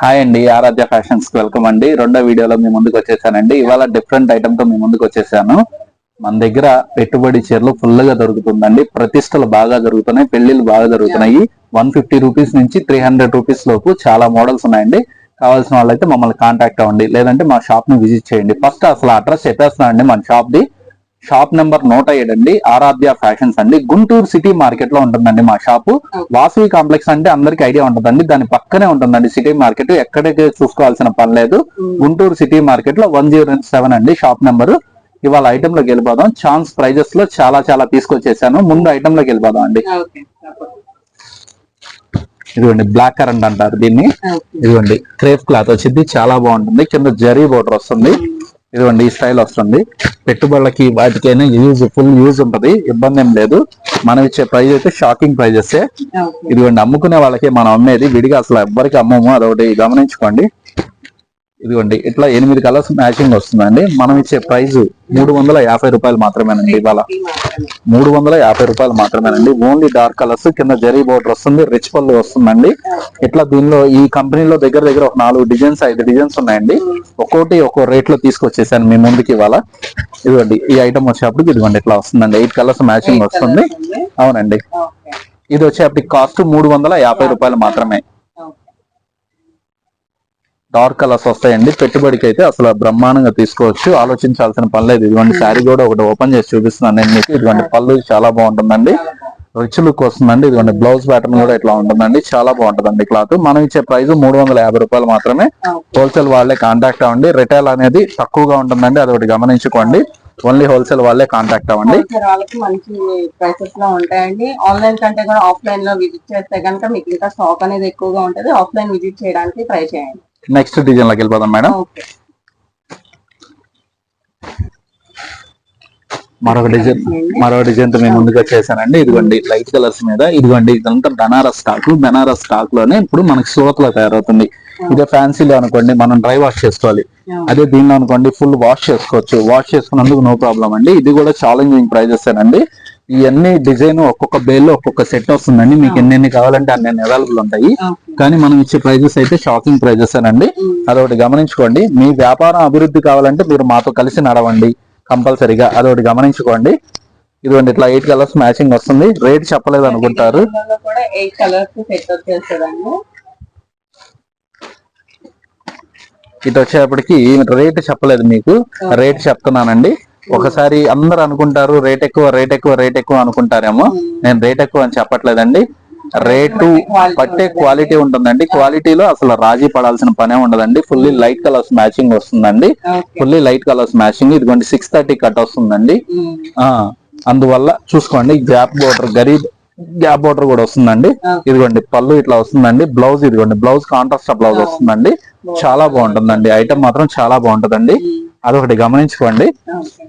Hi అండి ఆరాధ్య ఫ్యాషన్స్కి welcome అండి. రెండో వీడియోలో మీ ముందుకు వచ్చేసానండి. ఇవాళ డిఫరెంట్ ఐటమ్తో మీ ముందుకు వచ్చేసాను. మన దగ్గర పెట్టుబడి చీరలు ఫుల్గా దొరుకుతుందండి. ప్రతిష్టలు బాగా జరుగుతున్నాయి పెళ్ళిళ్ళు బాగా జరుగుతున్నాయి. వన్ ఫిఫ్టీ రూపీస్ నుంచి త్రీ హండ్రెడ్ రూపీస్ లోపు చాలా మోడల్స్ ఉన్నాయండి. కావాల్సిన వాళ్ళైతే మమ్మల్ని కాంటాక్ట్ అవ్వండి. లేదంటే మా షాప్ని విజిట్ చేయండి. ఫస్ట్ అసలు అడ్రస్ చెప్పేస్తున్నానండి మన షాప్ ది. షాప్ నెంబర్ నూట ఏడు అండి ఆరాధ్య ఫ్యాషన్స్ అండి. గుంటూరు సిటీ మార్కెట్లో ఉంటుందండి మా షాపు. వాసవి కాంప్లెక్స్ అంటే అందరికి ఐడియా ఉంటుందండి. దాని పక్కనే ఉంటుందండి సిటీ మార్కెట్. ఎక్కడికి చూసుకోవాల్సిన పని లేదు. గుంటూరు సిటీ మార్కెట్లో వన్ జీరో సెవెన్ అండి షాప్ నెంబర్. ఇవాళ ఐటమ్లోకి వెళ్ళిపోదాం. ఛాన్స్ ప్రైజెస్లో చాలా చాలా తీసుకొచ్చేసాను. ముందు ఐటమ్లోకి వెళ్ళిపోదాం అండి. ఇదిగోండి బ్లాక్ కరెంట్ అంటారు దీన్ని. ఇదిగోండి క్రేప్ క్లాత్ వచ్చింది. చాలా బాగుంటుంది. కింద జరీ బోర్డర్ వస్తుంది. ఇదిగోండి ఈ స్టైల్ వస్తుంది. పెట్టుబడులకి వాటికైనా యూజ్ ఫుల్ యూజ్ ఉంటది. ఇబ్బంది ఏం లేదు. మనం ఇచ్చే ప్రైస్ అయితే షాకింగ్ ప్రైజెస్ ఇదిగోండి అమ్ముకునే వాళ్ళకి మనం అమ్మేది. విడిగా అసలు ఎవ్వరికి అమ్మము. అదొకటి గమనించుకోండి. ఇదిగోండి ఇట్లా ఎనిమిది కలర్స్ మ్యాచింగ్ వస్తుందండి. మనం ఇచ్చే ప్రైస్ మూడు వందల యాభై రూపాయలు మాత్రమేనండి ఇవాళ. మూడు వందల యాభై రూపాయలు మాత్రమేనండి. ఓన్లీ డార్క్ కలర్స్ కింద జరీ బోర్డర్ వస్తుంది రిచ్ పళ్ళు వస్తుందండి. ఇట్లా దీనిలో ఈ కంపెనీలో దగ్గర దగ్గర ఒక నాలుగు డిజైన్స్ ఐదు డిజైన్స్ ఉన్నాయండి. ఒక్కోటి ఒక్కో రేట్లో తీసుకొచ్చేసాను మీ ముందుకి ఇవాళ. ఇదిగోండి ఈ ఐటమ్ వచ్చేప్పటికి ఇదిగోండి ఇట్లా వస్తుందండి. ఎయిట్ కలర్స్ మ్యాచింగ్ వస్తుంది. అవునండి. ఇది వచ్చేప్పటికి కాస్ట్ మూడు వందల యాభై రూపాయలు మాత్రమే. డార్క్ కలర్స్ వస్తాయండి. పెట్టుబడికి అయితే అసలు బ్రహ్మాండంగా తీసుకోవచ్చు. ఆలోచించాల్సిన పని లేదు. ఇదిగోండి శారీ కూడా ఒకటి ఓపెన్ చేసి చూపిస్తున్నాను నేను మీకు. ఇదిగోండి పళ్ళు చాలా బాగుంటుందండి. రిచ్ లుక్ వస్తుందండి. ఇదిగోండి బ్లౌజ్ ప్యాటర్న్ కూడా ఇట్లా ఉంటుందండి. చాలా బాగుంటుందండి క్లాత్. మనం ఇచ్చే ప్రైస్ మూడు వందల యాభై రూపాయలు మాత్రమే. హోల్సేల్ వాళ్ళే కాంటాక్ట్ అవ్వండి. రిటైల్ అనేది తక్కువగా ఉంటుందండి. అది ఒకటి గమనించుకోండి. ఓన్లీ హోల్సేల్ వాళ్ళే కాంటాక్ట్ అవ్వండి. వాళ్ళకి మంచి ప్రైసెస్లో ఉంటాయండి. ఆన్లైన్ కంటే కూడా ఆఫ్లైన్లో విజిట్ చేస్తే కనుక మీకు ఇంకా స్టాక్ అనేది ఎక్కువగా ఉంటుంది. ఆఫ్లైన్ విజిట్ చేయడానికి ట్రై చేయండి. నెక్స్ట్ డిజైన్లోకి వెళ్ళిపోదాం మేడం మరొక డిజైన్ మరో డిజైన్తో మేము ముందుకు వచ్చేసానండి ఇదిగోండి లైట్ కలర్స్ మీద. ఇదిగోండి ఇదంతా బెనారస్ స్టాక్ బెనారస్ స్టాక్లోనే ఇప్పుడు మనకి సూరత్లో తయారవుతుంది. ఇదే ఫ్యాన్సీలో అనుకోండి మనం డ్రై వాష్ చేసుకోవాలి. అదే దీనిలో అనుకోండి ఫుల్ వాష్ చేసుకోవచ్చు. వాష్ చేసుకున్నందుకు నో ప్రాబ్లం అండి. ఇది కూడా ఛాలెంజింగ్ ప్రైజెస్ అండి ఇవన్నీ డిజైన్ ఒక్కొక్క బేల్లో ఒక్కొక్క సెట్ వస్తుందండి. మీకు ఎన్ని కావాలంటే అన్ని అవైలబుల్ ఉంటాయి. కానీ మనం ఇచ్చే ప్రైజెస్ అయితే షాకింగ్ ప్రైజెస్ అండి అదొకటి గమనించుకోండి. మీ వ్యాపారం అభివృద్ధి కావాలంటే మీరు మాతో కలిసి నడవండి. కంపల్సరీగా అదొకటి గమనించుకోండి. ఇదిగోండి ఇట్లా ఎయిట్ కలర్స్ మ్యాచింగ్ వస్తుంది. రేట్ చెప్పలేదు అనుకుంటారు. ఇటు వచ్చేటప్పటికి రేట్ చెప్పలేదు మీకు. రేట్ చెప్తున్నానండి. ఒకసారి అందరు అనుకుంటారు రేట్ ఎక్కువ రేట్ ఎక్కువ రేట్ ఎక్కువ అనుకుంటారేమో. నేను రేట్ ఎక్కువ అని చెప్పట్లేదండి. రేటు పట్టే క్వాలిటీ ఉంటుందండి. క్వాలిటీలో అసలు రాజీ పడాల్సిన పనే ఉండదండి. ఫుల్లీ లైట్ కలర్స్ మ్యాచింగ్ వస్తుందండి. ఫుల్లీ లైట్ కలర్స్ మ్యాచింగ్ ఇదిగోండి సిక్స్ థర్టీ కట్ వస్తుందండి. ఆ అందువల్ల చూసుకోండి గ్యాప్ బోర్డర్ గరీబ్ గ్యాప్ బోర్డర్ కూడా వస్తుందండి. ఇదిగోండి పళ్ళు ఇట్లా వస్తుందండి. బ్లౌజ్ ఇదిగోండి బ్లౌజ్ కాంట్రాస్ట్ బ్లౌజ్ వస్తుందండి. చాలా బాగుంటుందండి. ఐటమ్ మాత్రం చాలా బాగుంటుందండి. అదొకటి గమనించుకోండి.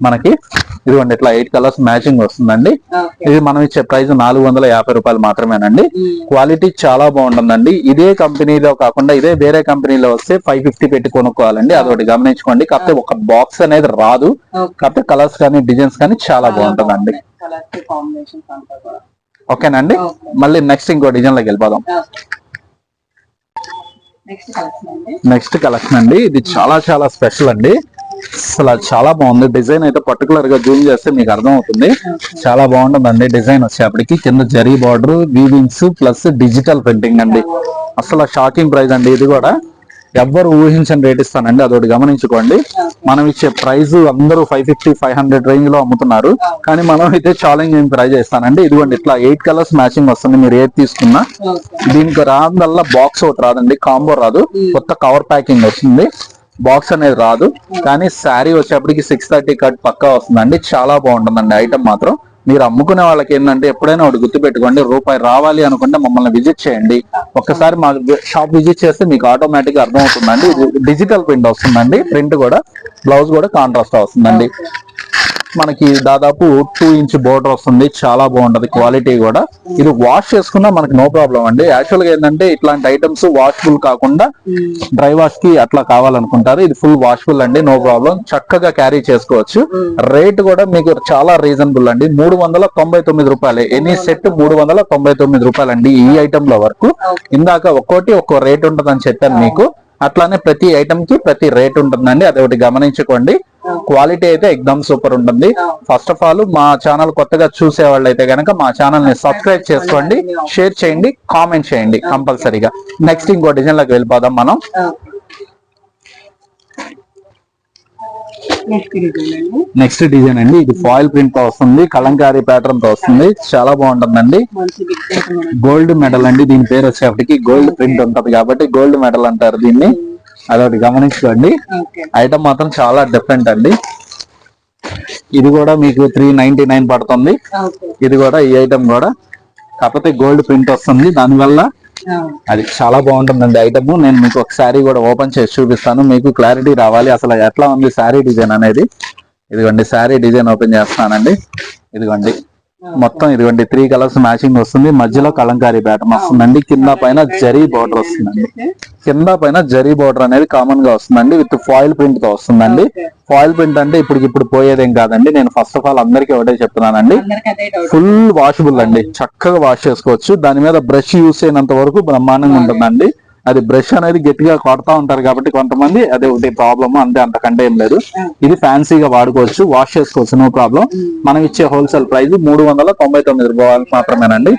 మనకి ఇదిగోండి ఇట్లా ఎయిట్ కలర్స్ మ్యాచింగ్ వస్తుందండి. ఇది మనం ఇచ్చే ప్రైస్ నాలుగు వందల యాభై రూపాయలు మాత్రమేనండి. క్వాలిటీ చాలా బాగుంటుందండి. ఇదే కంపెనీలో కాకుండా ఇదే వేరే కంపెనీలో వస్తే ఫైవ్ ఫిఫ్టీ పెట్టి కొనుక్కోవాలండి. అదొకటి గమనించుకోండి. కాకపోతే ఒక బాక్స్ అనేది రాదు. కాకపోతే కలర్స్ కానీ డిజైన్స్ కానీ చాలా బాగుంటుందండి. ఓకేనండి. మళ్ళీ నెక్స్ట్ ఇంకో డిజైన్లోకి వెళ్ళిపోదాం. నెక్స్ట్ కలెక్షన్ అండి. ఇది చాలా చాలా స్పెషల్ అండి. అసలు చాలా బాగుంది. డిజైన్ అయితే పర్టికులర్గా జూమ్ చేస్తే మీకు అర్థం అవుతుంది చాలా బాగుంటుందండి డిజైన్ వచ్చేప్పటికి. కింద zari border weavings plus digital printing అండి. అసలు షాకింగ్ ప్రైస్ అండి ఇది కూడా. ఎవ్వరు ఊహించని రేట్ ఇస్తానండి. అదొకటి గమనించుకోండి. మనం ఇచ్చే ప్రైస్ అందరూ ఫైవ్ ఫిఫ్టీ ఫైవ్ హండ్రెడ్ రేంజ్లో అమ్ముతున్నారు. కానీ మనం అయితే ఛాలెంజ్ ప్రైస్ ఇస్తానండి ఇదిగోండి ఇట్లా ఎయిట్ కలర్స్ మ్యాచింగ్ వస్తుంది. మీరు ఏది తీసుకున్నా దీనికి రాదల్లా బాక్స్ ఒకటి రాదండి. కాంబో రాదు. కొత్త కవర్ ప్యాకింగ్ వస్తుంది బాక్స్ అనేది రాదు. కానీ శారీ వచ్చేప్పటికి సిక్స్ థర్టీ కట్ పక్కా వస్తుందండి. చాలా బాగుంటుందండి. ఐటమ్ మాత్రం మీరు అమ్ముకునే వాళ్ళకి ఏంటంటే ఎప్పుడైనా ఒకటి గుర్తు పెట్టుకోండి రూపాయి రావాలి అనుకుంటే మమ్మల్ని విజిట్ చేయండి. ఒక్కసారి మా షాప్ విజిట్ చేస్తే మీకు ఆటోమేటిక్గా అర్థం అవుతుందండి డిజిటల్ ప్రింట్ వస్తుందండి. ప్రింట్ కూడా బ్లౌజ్ కూడా కాంట్రాస్ట్ వస్తుందండి. మనకి దాదాపు టూ ఇంచ్ బోర్డర్ వస్తుంది. చాలా బాగుంటది. క్వాలిటీ కూడా. ఇది వాష్ చేసుకున్నా మనకి నో ప్రాబ్లం అండి. యాక్చువల్గా ఏంటంటే ఇట్లాంటి ఐటమ్స్ వాషబుల్ కాకుండా డ్రై వాష్కి అట్లా కావాలనుకుంటారు. ఇది ఫుల్ వాషబుల్ అండి. నో ప్రాబ్లం చక్కగా క్యారీ చేసుకోవచ్చు. రేట్ కూడా మీకు చాలా రీజనబుల్ అండి. మూడు వందల తొంభై తొమ్మిది రూపాయలు. ఎనీ సెట్ మూడు వందల తొంభై తొమ్మిది రూపాయలు అండి ఈ ఐటమ్లో వరకు. ఇందాక ఒక్కోటి ఒక్కో రేట్ ఉంటుందని చెప్పాను మీకు. అట్లానే ప్రతి ఐటమ్కి ప్రతి రేట్ ఉంటుందండి. అది ఒకటి గమనించుకోండి. క్వాలిటీ అయితే ఎగ్దమ్ సూపర్ ఉంటుంది. ఫస్ట్ ఆఫ్ ఆల్ మా ఛానల్ కొత్తగా చూసే వాళ్ళు అయితే గనక మా ఛానల్ని సబ్స్క్రైబ్ చేసుకోండి షేర్ చేయండి కామెంట్ చేయండి కంపల్సరీగా. నెక్స్ట్ ఇంకో డిజైన్లోకి వెళ్ళిపోదాం మనం. నెక్స్ట్ డిజైన్ అండి. ఇది ఫాయిల్ ప్రింట్తో వస్తుంది కలంకారీ ప్యాటర్న్తో వస్తుంది. చాలా బాగుంటుందండి. గోల్డ్ మెడల్ అండి. దీని పేరు వచ్చేప్పటికి గోల్డ్ ప్రింట్ ఉంటది కాబట్టి గోల్డ్ మెడల్ అంటారు దీన్ని. అదొకటి గమనించుకోండి. ఐటమ్ మాత్రం చాలా డిఫరెంట్ అండి. ఇది కూడా మీకు త్రీ నైన్టీ నైన్ పడుతుంది ఇది కూడా ఈ ఐటమ్ కూడా. కాకపోతే గోల్డ్ ప్రింట్ వస్తుంది. దానివల్ల అది చాలా బాగుంటుందండి ఐటమ్. నేను మీకు ఒక శారీ కూడా ఓపెన్ చేసి చూపిస్తాను. మీకు క్లారిటీ రావాలి. అసలు ఎట్లా ఉంది శారీ డిజైన్ అనేది? ఇదిగోండి శారీ డిజైన్ ఓపెన్ చేస్తానండి ఇదిగోండి. మొత్తం ఇదిగోండి త్రీ కలర్స్ మ్యాచింగ్ వస్తుంది. మధ్యలో కలంకారీ బ్యాటం వస్తుందండి. కింద పైన జరీ బార్డర్ వస్తుందండి. కింద పైన జరీ బార్డర్ అనేది కామన్గా వస్తుందండి విత్ ఫాయిల్ ప్రింట్తో వస్తుందండి. ఫాయిల్ ప్రింట్ అంటే ఇప్పుడు ఇప్పుడు పోయేదేం కాదండి. నేను ఫస్ట్ ఆఫ్ ఆల్ అందరికీ ఒకటే చెప్తున్నానండి. ఫుల్ వాషబుల్ అండి. చక్కగా వాష్ చేసుకోవచ్చు. దాని మీద బ్రష్ యూస్ అయినంత వరకు బ్రహ్మాండంగా ఉంటుందండి. అది బ్రష్ అనేది గట్టిగా కొడతా ఉంటారు కాబట్టి కొంతమంది అదే ఒకటి ప్రాబ్లమ్ అంతే అంతకంటే ఏం లేదు. ఇది ఫ్యాన్సీగా వాడుకోవచ్చు వాష్ చేసుకోవచ్చు నో ప్రాబ్లం మనం ఇచ్చే హోల్సేల్ ప్రైస్ మూడు వందల తొంభై తొమ్మిది రూపాయలు మాత్రమేనండి.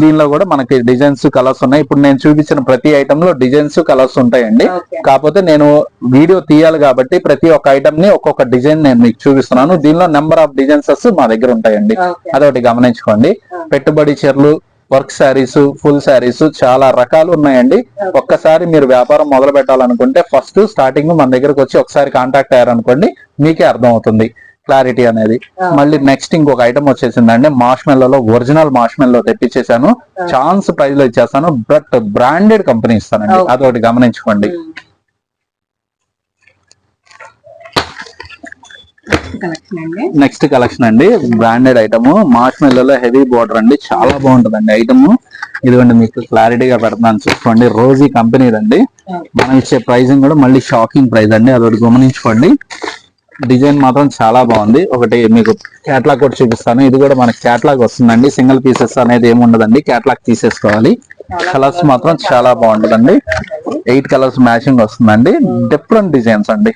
దీనిలో కూడా మనకి డిజైన్స్ కలర్స్ ఉన్నాయి. ఇప్పుడు నేను చూపించిన ప్రతి ఐటమ్లో డిజైన్స్ కలర్స్ ఉంటాయండి. కాకపోతే నేను వీడియో తీయాలి కాబట్టి ప్రతి ఒక్క ఐటమ్ని ఒక్కొక్క డిజైన్ నేను మీకు చూపిస్తున్నాను. దీనిలో నెంబర్ ఆఫ్ డిజైన్సెస్ మా దగ్గర ఉంటాయండి. అదొకటి గమనించుకోండి. పెట్టుబడి చీరలు వర్క్ శారీస్ ఫుల్ శారీస్ చాలా రకాలు ఉన్నాయండి. ఒక్కసారి మీరు వ్యాపారం మొదలు పెట్టాలనుకుంటే ఫస్ట్ స్టార్టింగ్ మన దగ్గరకు వచ్చి ఒకసారి కాంటాక్ట్ అయ్యారనుకోండి మీకే అర్థం అవుతుంది క్లారిటీ అనేది. మళ్ళీ నెక్స్ట్ ఇంకొక ఐటమ్ వచ్చేసిందండి మాష్ మెల్లలో ఒరిజినల్ మాష్ మెల్లో తెప్పించేసాను ఛాన్స్ ప్రైస్లో ఇచ్చేస్తాను బట్ బ్రాండెడ్ కంపెనీ ఇస్తానండి. అదొకటి గమనించుకోండి కలెక్షన్ అండి నెక్స్ట్ కలెక్షన్ అండి. బ్రాండెడ్ ఐటమ్ మాష్ మెల్లలో హెవీ బోర్డర్ అండి. చాలా బాగుంటుందండి ఐటమ్ ఇదిగోండి మీకు క్లారిటీగా పెడుతున్నాను చూసుకోండి. రోజీ కంపెనీ అండి మనం ఇచ్చే ప్రైజింగ్ కూడా మళ్ళీ షాకింగ్ ప్రైస్ అండి. అదొకటి గమనించుకోండి. డిజైన్ మాత్రం చాలా బాగుంది. ఒకటి మీకు క్యాట్లాగ్ కూడా చూపిస్తాను. ఇది కూడా మనకి క్యాట్లాగ్ వస్తుందండి. సింగిల్ పీసెస్ అనేది ఏమి ఉండదండి క్యాట్లాగ్ తీసేసుకోవాలి కలర్స్ మాత్రం చాలా బాగుంటుందండి. ఎయిట్ కలర్స్ మ్యాచింగ్ వస్తుందండి. డిఫరెంట్ డిజైన్స్ అండి.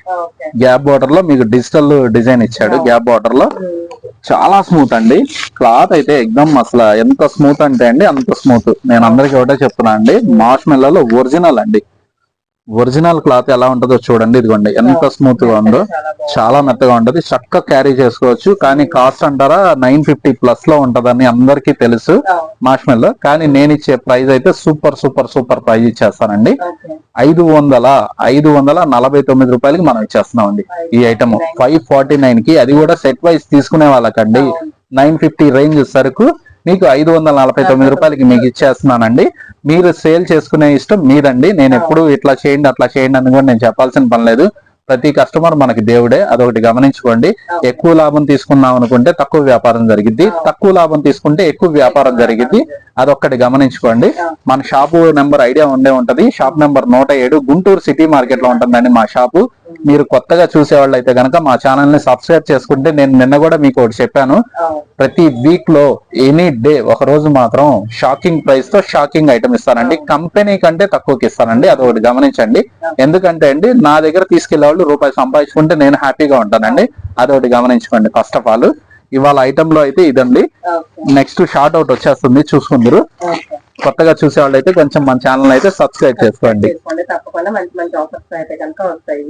గ్యాప్ బార్డర్లో మీకు డిజిటల్ డిజైన్ ఇచ్చాడు. గ్యాప్ బార్డర్లో చాలా స్మూత్ అండి. క్లాత్ అయితే ఎగ్దమ్ అసలు ఎంత స్మూత్ అంటే అండి అంత స్మూత్ నేను అందరికి ఒకటే చెప్తున్నా అండి. మాష్ మెల్లలో ఒరిజినల్ అండి. ఒరిజినల్ క్లాత్ ఎలా ఉంటుందో చూడండి ఇదిగోండి. ఎంత స్మూత్గా ఉందో. చాలా మెత్తగా ఉంటది. చక్కగా క్యారీ చేసుకోవచ్చు. కానీ కాస్ట్ అంటారా నైన్ ఫిఫ్టీ ప్లస్లో ఉంటదని అందరికీ తెలుసు మాష్ మెల్లో కానీ నేను ఇచ్చే ప్రైస్ అయితే సూపర్ సూపర్ సూపర్ ప్రైస్ ఇచ్చేస్తానండి. ఐదు వందల ఐదు వందల నలభై తొమ్మిది రూపాయలకి మనం ఇచ్చేస్తున్నాం అండి ఈ ఐటమ్ ఫైవ్ ఫార్టీ నైన్కి అది కూడా సెట్ వైజ్ తీసుకునే వాళ్ళకండి. నైన్ ఫిఫ్టీ రేంజ్ సరుకు. మీకు ఐదు వందల నలభై తొమ్మిది రూపాయలకి మీకు ఇచ్చేస్తున్నానండి. మీరు సేల్ చేసుకునే ఇష్టం మీదండి. నేను ఎప్పుడు ఇట్లా చేయండి అట్లా చేయండి అని కూడా నేను చెప్పాల్సిన పని లేదు. ప్రతి కస్టమర్ మనకి దేవుడే. అదొకటి గమనించుకోండి. ఎక్కువ లాభం తీసుకున్నాం అనుకుంటే తక్కువ వ్యాపారం జరిగిద్ది. తక్కువ లాభం తీసుకుంటే ఎక్కువ వ్యాపారం జరిగిద్ది. అదొక్కటి గమనించుకోండి. మన షాపు నెంబర్ ఐడియా ఉండే ఉంటది. షాప్ నెంబర్ నూట ఏడు గుంటూరు సిటీ మార్కెట్లో ఉంటుందండి మా షాపు. మీరు కొత్తగా చూసేవాళ్ళు అయితే కనుక మా ఛానల్ని సబ్స్క్రైబ్ చేసుకుంటే నేను నిన్న కూడా మీకు ఒకటి చెప్పాను. ప్రతి వీక్లో ఎనీ డే ఒక రోజు మాత్రం షాకింగ్ ప్రైస్తో షాకింగ్ ఐటమ్ ఇస్తానండి. కంపెనీ కంటే తక్కువకి ఇస్తానండి. అది ఒకటి గమనించండి. ఎందుకంటే అండి నా దగ్గర తీసుకెళ్ళే వాళ్ళు రూపాయి సంపాదించుకుంటే నేను హ్యాపీగా ఉంటానండి. అది ఒకటి గమనించుకోండి ఫస్ట్ ఆఫ్ ఆల్. ఇవాళ ఐటమ్లో అయితే ఇదండి. నెక్స్ట్ షార్ట్ అవుట్ వచ్చేస్తుంది చూసుకుందరు. కొత్తగా చూసే వాళ్ళు అయితే కొంచెం మన ఛానల్ అయితే సబ్స్క్రైబ్ చేసుకోండి. చేసుకోండి. తప్పకుండా మంచి మంచి ఆఫర్స్ అయితే కనుక వస్తాయి.